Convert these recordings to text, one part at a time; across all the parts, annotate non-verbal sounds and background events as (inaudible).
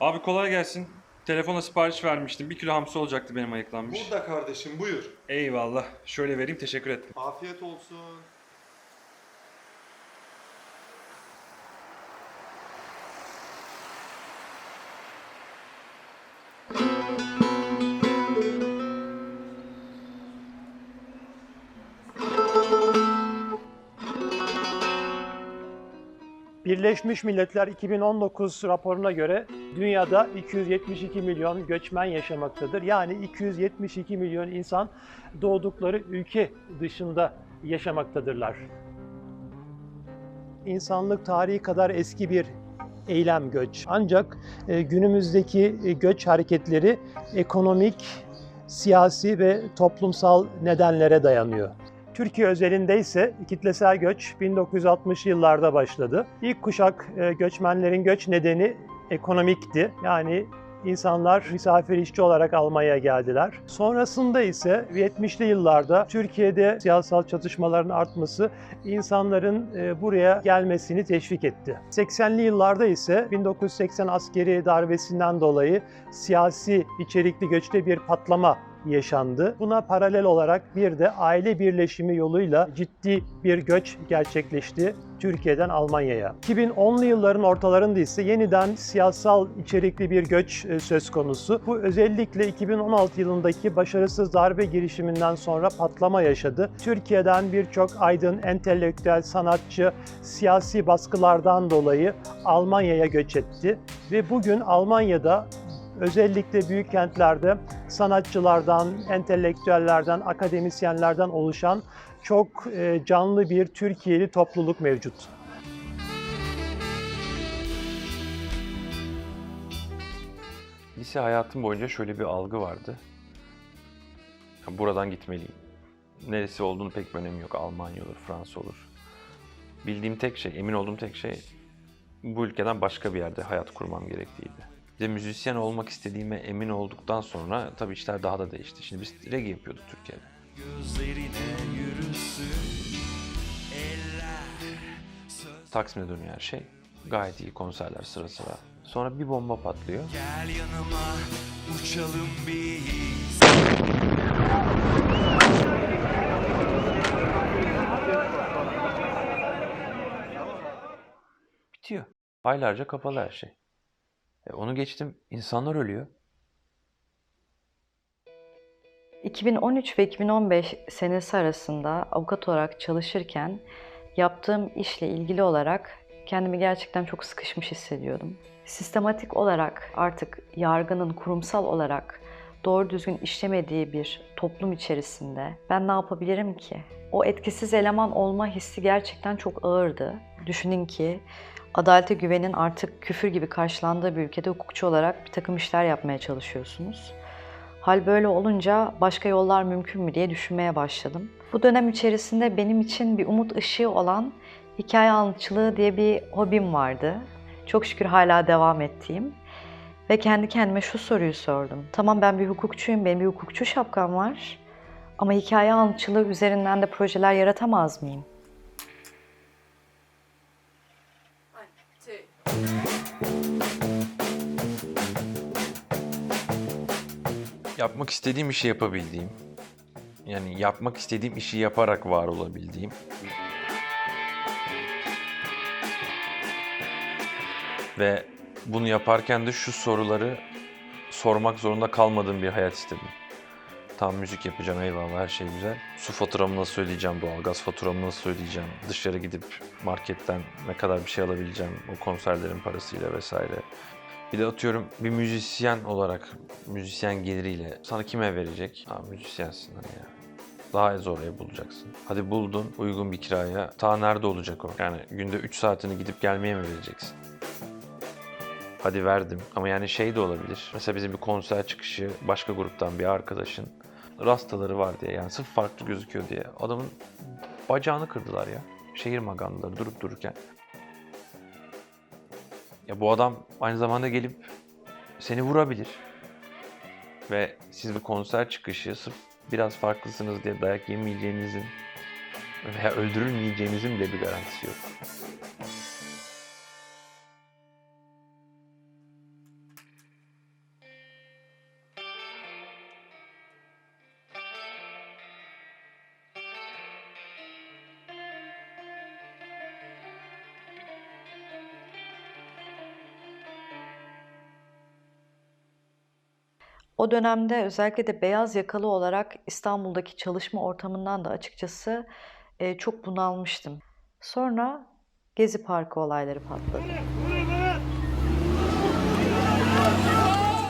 Abi kolay gelsin. Telefona sipariş vermiştim. Bir kilo hamsi olacaktı benim ayıklanmış. Burada kardeşim buyur. Eyvallah. Şöyle vereyim teşekkür ettim. Afiyet olsun. Birleşmiş Milletler 2019 raporuna göre dünyada 272 milyon göçmen yaşamaktadır. Yani 272 milyon insan doğdukları ülke dışında yaşamaktadırlar. İnsanlık tarihi kadar eski bir eylem göç. Ancak e, günümüzdeki e, göç hareketleri ekonomik, siyasi ve toplumsal nedenlere dayanıyor. Türkiye özelinde ise kitlesel göç 1960 yıllarda başladı. İlk kuşak e, göçmenlerin göç nedeni ekonomikti. Yani insanlar misafir işçi olarak Almanya'ya geldiler. Sonrasında ise 70'li yıllarda Türkiye'de siyasal çatışmaların artması insanların e, buraya gelmesini teşvik etti. 80'li yıllarda ise 1980 askeri darbesinden dolayı siyasi içerikli göçte bir patlama yaşandı. Buna paralel olarak bir de aile birleşimi yoluyla ciddi bir göç gerçekleşti Türkiye'den Almanya'ya. 2010'lu yılların ortalarında ise yeniden siyasal içerikli bir göç e, söz konusu. Bu özellikle 2016 yılındaki başarısız darbe girişiminden sonra patlama yaşadı. Türkiye'den birçok aydın, entelektüel, sanatçı siyasi baskılardan dolayı Almanya'ya göç etti ve bugün Almanya'da özellikle büyük kentlerde sanatçılardan, entelektüellerden, akademisyenlerden oluşan çok e, canlı bir Türkiye'li topluluk mevcut. Lise hayatım boyunca şöyle bir algı vardı. Buradan gitmeliyim. Neresi olduğunu pek bir önemi yok. Almanya olur, Fransa olur. Bildiğim tek şey, emin olduğum tek şey bu ülkeden başka bir yerde hayat kurmam gerektiğiydi. De müzisyen olmak istediğime emin olduktan sonra tabii işler daha da değişti. Şimdi biz reggae yapıyorduk Türkiye'de. Taksim'e dönüyor her şey. Gayet iyi konserler sıra sıra. Sonra bir bomba patlıyor. Gel yanıma uçalım biz Bitiyor. Aylarca kapalı her şey. E onu geçtim. İnsanlar ölüyor. 2013 ve 2015 senesi arasında avukat olarak çalışırken yaptığım işle ilgili olarak kendimi gerçekten çok sıkışmış hissediyordum. Sistematik olarak artık yargının kurumsal olarak doğru düzgün işlemediği bir toplum içerisinde ben ne yapabilirim ki? O etkisiz eleman olma hissi gerçekten çok ağırdı. Düşünün ki adalete güvenin artık küfür gibi karşılandığı bir ülkede hukukçu olarak bir takım işler yapmaya çalışıyorsunuz. Hal böyle olunca başka yollar mümkün mü diye düşünmeye başladım. Bu dönem içerisinde benim için bir umut ışığı olan hikaye anlatıcılığı diye bir hobim vardı. Çok şükür hala devam ettiğim. Ve kendi kendime şu soruyu sordum. Tamam ben bir hukukçuyum, benim bir hukukçu şapkam var. Ama hikaye anlatıcılığı üzerinden de projeler yaratamaz mıyım? Yapmak istediğim işi yapabildiğim, yani yapmak istediğim işi yaparak var olabildiğim, ve bunu yaparken de şu soruları sormak zorunda kalmadığım bir hayat istedim. Tam müzik yapacağım eyvallah her şey güzel. Su faturamı nasıl ödeyeceğim, doğalgaz faturamı nasıl ödeyeceğim, dışarı gidip marketten ne kadar bir şey alabileceğim o konserlerin parasıyla vesaire. Bir de atıyorum bir müzisyen olarak, müzisyen geliriyle sana kime verecek? Aa müzisyensin hani ya. Daha zor ev bulacaksın. Hadi buldun uygun bir kiraya. Ta nerede olacak o? Yani günde 3 saatini gidip gelmeye mi vereceksin? Hadi verdim. Ama yani şey de olabilir. Mesela bizim bir konser çıkışı başka gruptan bir arkadaşın rastaları var diye yani sırf farklı gözüküyor diye adamın bacağını kırdılar ya. Şehir magandaları durup dururken. Ya bu adam aynı zamanda gelip seni vurabilir. Ve siz bir konser çıkışı sırf biraz farklısınız diye dayak yemeyeceğinizin veya öldürülmeyeceğinizin bile bir garantisi yok. O dönemde özellikle de beyaz yakalı olarak İstanbul'daki çalışma ortamından da açıkçası e, çok bunalmıştım. Sonra Gezi Parkı olayları patladı.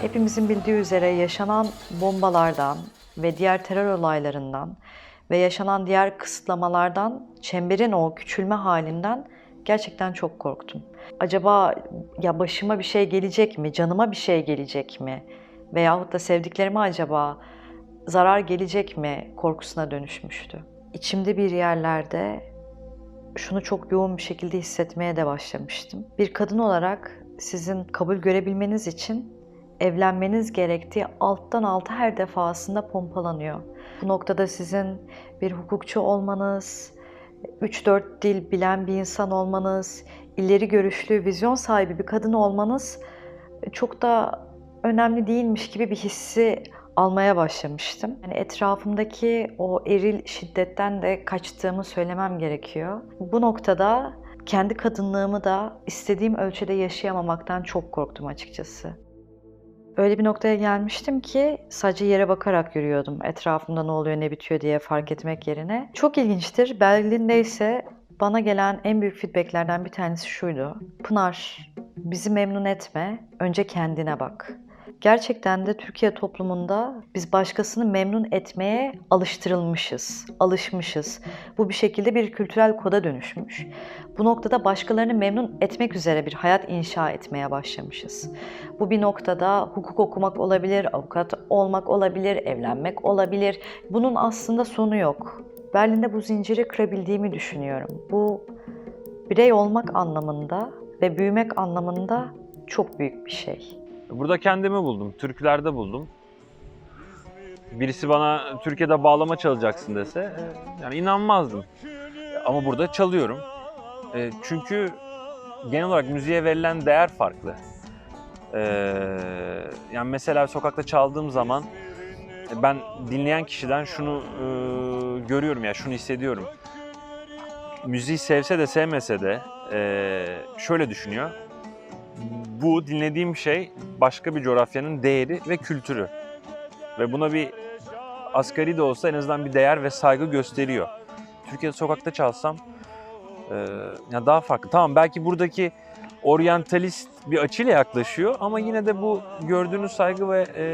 Hepimizin bildiği üzere yaşanan bombalardan ve diğer terör olaylarından ve yaşanan diğer kısıtlamalardan, çemberin o küçülme halinden gerçekten çok korktum. Acaba ya başıma bir şey gelecek mi, canıma bir şey gelecek mi veyahut da sevdiklerime acaba zarar gelecek mi korkusuna dönüşmüştü. İçimde bir yerlerde şunu çok yoğun bir şekilde hissetmeye de başlamıştım. Bir kadın olarak sizin kabul görebilmeniz için evlenmeniz gerektiği alttan alta her defasında pompalanıyor. Bu noktada sizin bir hukukçu olmanız, 3-4 dil bilen bir insan olmanız, ileri görüşlü, vizyon sahibi bir kadın olmanız çok da önemli değilmiş gibi bir hissi almaya başlamıştım. Yani etrafımdaki o eril şiddetten de kaçtığımı söylemem gerekiyor. Bu noktada kendi kadınlığımı da istediğim ölçüde yaşayamamaktan çok korktum açıkçası. Öyle bir noktaya gelmiştim ki sadece yere bakarak yürüyordum. Etrafımda ne oluyor ne bitiyor diye fark etmek yerine. Çok ilginçtir. Berlin'de ise bana gelen en büyük feedbacklerden bir tanesi şuydu. Pınar, bizi memnun etme, önce kendine bak. Gerçekten de Türkiye toplumunda biz başkasını memnun etmeye alıştırılmışız, alışmışız. Bu bir şekilde bir kültürel koda dönüşmüş. Bu noktada başkalarını memnun etmek üzere bir hayat inşa etmeye başlamışız. Bu bir noktada hukuk okumak olabilir, avukat olmak olabilir, evlenmek olabilir. Bunun aslında sonu yok. Berlin'de bu zinciri kırabildiğimi düşünüyorum. Bu birey olmak anlamında ve büyümek anlamında çok büyük bir şey. Burada kendimi buldum, türkülerde buldum. Birisi bana Türkiye'de bağlama çalacaksın dese e, yani inanmazdım. Ama burada çalıyorum. E, Çünkü genel olarak müziğe verilen değer farklı. E, Yani mesela sokakta çaldığım zaman ben dinleyen kişiden şunu görüyorum ya, şunu hissediyorum. Müziği sevse de sevmese de şöyle düşünüyor bu dinlediğim şey başka bir coğrafyanın değeri ve kültürü. Ve buna bir asgari de olsa en azından bir değer ve saygı gösteriyor. Türkiye'de sokakta çalsam e, ya daha farklı. Tamam belki buradaki oryantalist bir açıyla yaklaşıyor ama yine de bu gördüğünüz saygı ve e,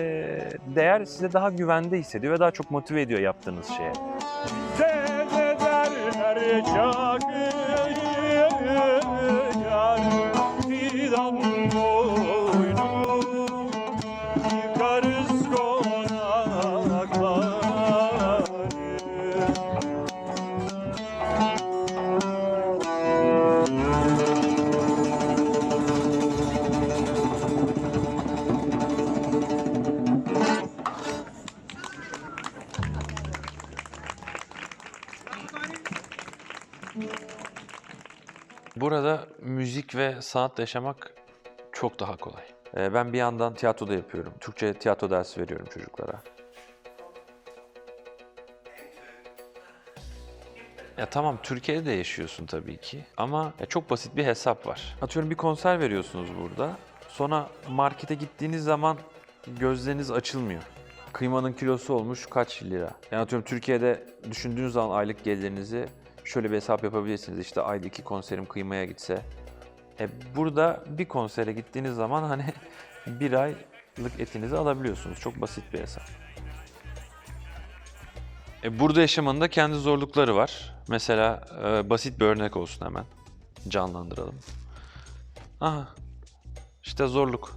değer size daha güvende hissediyor ve daha çok motive ediyor yaptığınız şeye. Burada ve sanatla yaşamak çok daha kolay. Ee, Ben bir yandan tiyatroda yapıyorum. Türkçe tiyatro dersi veriyorum çocuklara. Ya tamam Türkiye'de de yaşıyorsun tabii ki ama çok basit bir hesap var. Atıyorum bir konser veriyorsunuz burada. Sonra markete gittiğiniz zaman gözleriniz açılmıyor. Kıymanın kilosu olmuş kaç lira? Yani atıyorum Türkiye'de düşündüğünüz zaman aylık gelirinizi şöyle bir hesap yapabilirsiniz. İşte ayda iki konserim kıymaya gitse. E burada bir konsere gittiğiniz zaman hani (laughs) bir aylık etinizi alabiliyorsunuz. Çok basit bir hesap. E burada yaşamanın da kendi zorlukları var. Mesela e, basit bir örnek olsun hemen. Canlandıralım. Aha. İşte zorluk.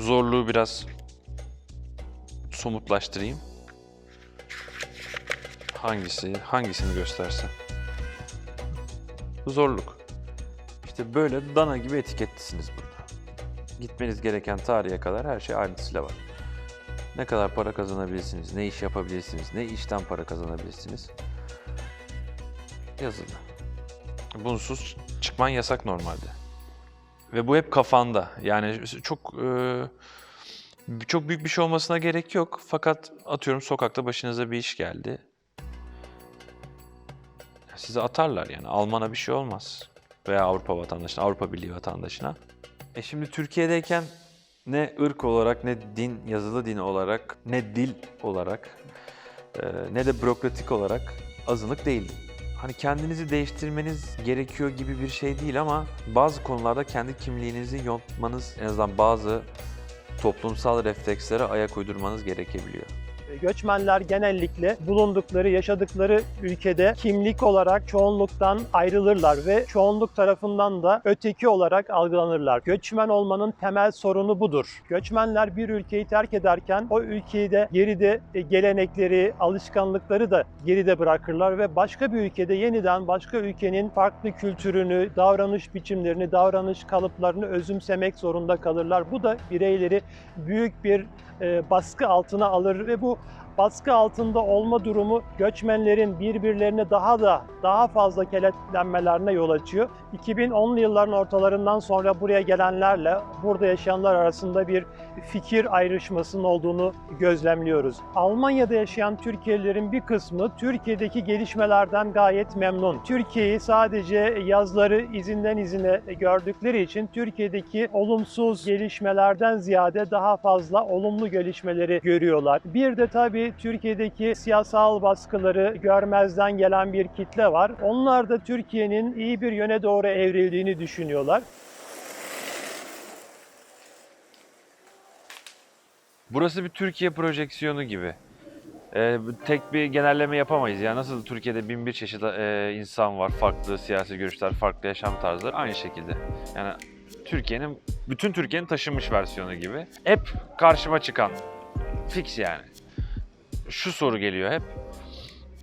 Zorluğu biraz somutlaştırayım. Hangisi, hangisini göstersem? Zorluk. İşte böyle dana gibi etiketlisiniz burada. Gitmeniz gereken tarihe kadar her şey ayrıntısıyla var. Ne kadar para kazanabilirsiniz, ne iş yapabilirsiniz, ne işten para kazanabilirsiniz. Yazılı. Bunsuz çıkman yasak normalde. Ve bu hep kafanda. Yani çok e, çok büyük bir şey olmasına gerek yok. Fakat atıyorum sokakta başınıza bir iş geldi. Size atarlar yani. Almana bir şey olmaz. Veya Avrupa vatandaşına, Avrupa Birliği vatandaşına. E şimdi Türkiye'deyken ne ırk olarak, ne din, yazılı din olarak, ne dil olarak, e, ne de bürokratik olarak azınlık değildim. Hani kendinizi değiştirmeniz gerekiyor gibi bir şey değil ama bazı konularda kendi kimliğinizi yontmanız, en azından bazı toplumsal reflekslere ayak uydurmanız gerekebiliyor. Göçmenler genellikle bulundukları, yaşadıkları ülkede kimlik olarak çoğunluktan ayrılırlar ve çoğunluk tarafından da öteki olarak algılanırlar. Göçmen olmanın temel sorunu budur. Göçmenler bir ülkeyi terk ederken o ülkeyi de geride e, gelenekleri, alışkanlıkları da geride bırakırlar ve başka bir ülkede yeniden başka ülkenin farklı kültürünü, davranış biçimlerini, davranış kalıplarını özümsemek zorunda kalırlar. Bu da bireyleri büyük bir e, baskı altına alır ve bu baskı altında olma durumu göçmenlerin birbirlerine daha da daha fazla kenetlenmelerine yol açıyor. 2010'lu yılların ortalarından sonra buraya gelenlerle burada yaşayanlar arasında bir fikir ayrışmasının olduğunu gözlemliyoruz. Almanya'da yaşayan Türkiye'lilerin bir kısmı Türkiye'deki gelişmelerden gayet memnun. Türkiye'yi sadece yazları izinden izine gördükleri için Türkiye'deki olumsuz gelişmelerden ziyade daha fazla olumlu gelişmeleri görüyorlar. Bir de tabii Türkiye'deki siyasal baskıları görmezden gelen bir kitle var. Onlar da Türkiye'nin iyi bir yöne doğru evrildiğini düşünüyorlar. Burası bir Türkiye projeksiyonu gibi. Ee, tek bir genelleme yapamayız. Ya nasıl Türkiye'de bin bir çeşit e, insan var, farklı siyasi görüşler, farklı yaşam tarzları aynı şekilde. Yani Türkiye'nin, bütün Türkiye'nin taşınmış versiyonu gibi. Hep karşıma çıkan, fix yani. Şu soru geliyor hep.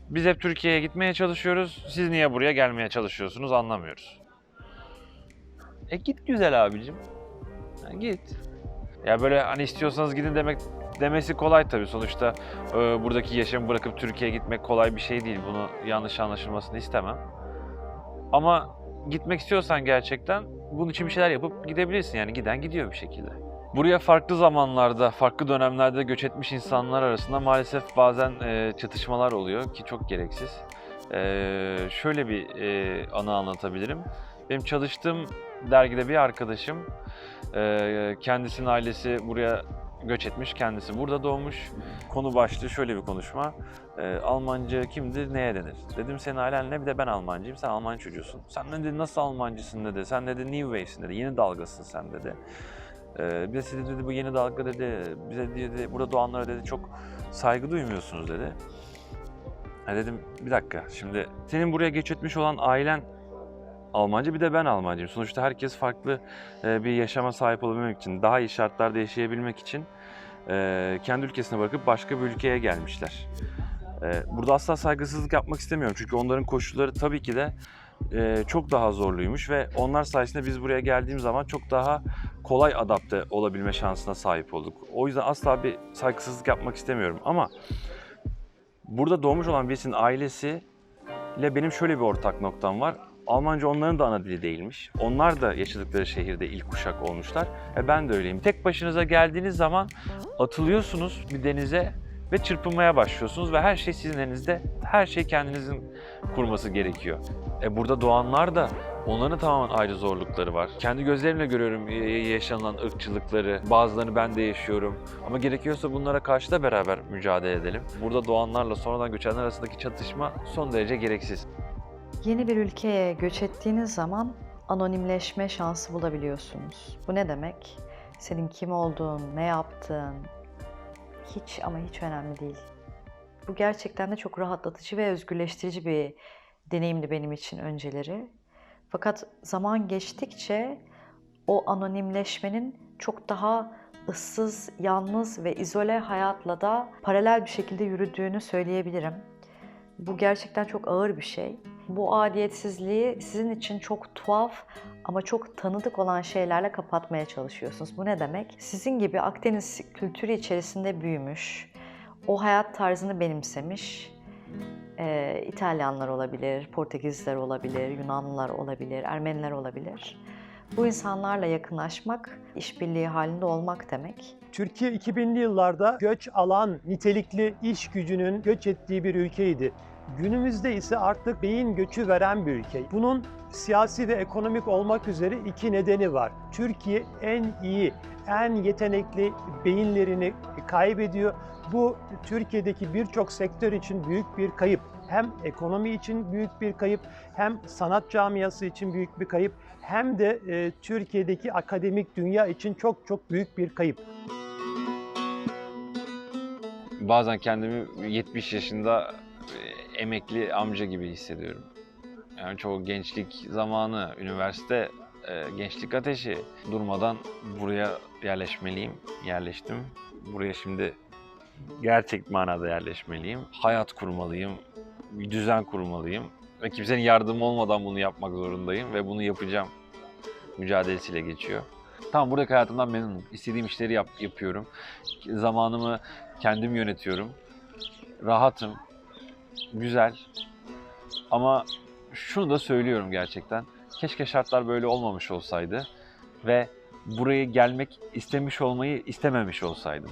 Biz hep Türkiye'ye gitmeye çalışıyoruz. Siz niye buraya gelmeye çalışıyorsunuz anlamıyoruz. E git güzel abicim. Ha, git. Ya böyle hani istiyorsanız gidin demek demesi kolay tabii. Sonuçta e, buradaki yaşamı bırakıp Türkiye'ye gitmek kolay bir şey değil. Bunu yanlış anlaşılmasını istemem. Ama gitmek istiyorsan gerçekten bunun için bir şeyler yapıp gidebilirsin. Yani giden gidiyor bir şekilde. Buraya farklı zamanlarda, farklı dönemlerde göç etmiş insanlar arasında maalesef bazen e, çatışmalar oluyor ki çok gereksiz. E, şöyle bir e, anı anlatabilirim. Benim çalıştığım dergide bir arkadaşım ee, kendisinin ailesi buraya göç etmiş, kendisi burada doğmuş. Konu başlığı şöyle bir konuşma. Ee, Almancı kimdir, neye denir? Dedim senin ailen ne? Bir de ben Almancıyım, sen Alman çocuğusun. Sen dedi nasıl Almancısın dedi. Sen dedi New Wave'sin dedi, yeni dalgasın sen dedi. Ee, bir de siz dedi bu yeni dalga dedi, bize dedi, burada doğanlara dedi çok saygı duymuyorsunuz dedi. Ha dedim bir dakika şimdi senin buraya göç etmiş olan ailen Almancı bir de ben Almancıyım. Sonuçta herkes farklı e, bir yaşama sahip olabilmek için, daha iyi şartlarda yaşayabilmek için e, kendi ülkesine bırakıp başka bir ülkeye gelmişler. E, Burada asla saygısızlık yapmak istemiyorum çünkü onların koşulları tabii ki de e, çok daha zorluymuş ve onlar sayesinde biz buraya geldiğim zaman çok daha kolay adapte olabilme şansına sahip olduk. O yüzden asla bir saygısızlık yapmak istemiyorum ama burada doğmuş olan birisinin ailesi ile benim şöyle bir ortak noktam var. Almanca onların da ana dili değilmiş. Onlar da yaşadıkları şehirde ilk kuşak olmuşlar. E ben de öyleyim. Tek başınıza geldiğiniz zaman atılıyorsunuz bir denize ve çırpınmaya başlıyorsunuz ve her şey sizin elinizde. Her şey kendinizin kurması gerekiyor. E burada doğanlar da onların tamamen ayrı zorlukları var. Kendi gözlerimle görüyorum yaşanılan ırkçılıkları. Bazılarını ben de yaşıyorum. Ama gerekiyorsa bunlara karşı da beraber mücadele edelim. Burada doğanlarla sonradan göçenler arasındaki çatışma son derece gereksiz. Yeni bir ülkeye göç ettiğiniz zaman anonimleşme şansı bulabiliyorsunuz. Bu ne demek? Senin kim olduğun, ne yaptığın hiç ama hiç önemli değil. Bu gerçekten de çok rahatlatıcı ve özgürleştirici bir deneyimdi benim için önceleri. Fakat zaman geçtikçe o anonimleşmenin çok daha ıssız, yalnız ve izole hayatla da paralel bir şekilde yürüdüğünü söyleyebilirim. Bu gerçekten çok ağır bir şey. Bu adiyetsizliği sizin için çok tuhaf ama çok tanıdık olan şeylerle kapatmaya çalışıyorsunuz. Bu ne demek? Sizin gibi Akdeniz kültürü içerisinde büyümüş, o hayat tarzını benimsemiş e, İtalyanlar olabilir, Portekizliler olabilir, Yunanlılar olabilir, Ermeniler olabilir. Bu insanlarla yakınlaşmak, işbirliği halinde olmak demek. Türkiye 2000'li yıllarda göç alan nitelikli iş gücünün göç ettiği bir ülkeydi. Günümüzde ise artık beyin göçü veren bir ülke. Bunun siyasi ve ekonomik olmak üzere iki nedeni var. Türkiye en iyi, en yetenekli beyinlerini kaybediyor. Bu Türkiye'deki birçok sektör için büyük bir kayıp. Hem ekonomi için büyük bir kayıp, hem sanat camiası için büyük bir kayıp, hem de e, Türkiye'deki akademik dünya için çok çok büyük bir kayıp. Bazen kendimi 70 yaşında e, emekli amca gibi hissediyorum. Yani çoğu gençlik zamanı, üniversite, e, gençlik ateşi durmadan buraya yerleşmeliyim. Yerleştim. Buraya şimdi gerçek manada yerleşmeliyim. Hayat kurmalıyım, bir düzen kurmalıyım. Ve kimsenin yardımı olmadan bunu yapmak zorundayım ve bunu yapacağım. Mücadelesiyle geçiyor. Tamam buradaki hayatımdan memnunum. İstediğim işleri yap, yapıyorum. Zamanımı kendim yönetiyorum. Rahatım. Güzel. Ama şunu da söylüyorum gerçekten. Keşke şartlar böyle olmamış olsaydı ve buraya gelmek istemiş olmayı istememiş olsaydım.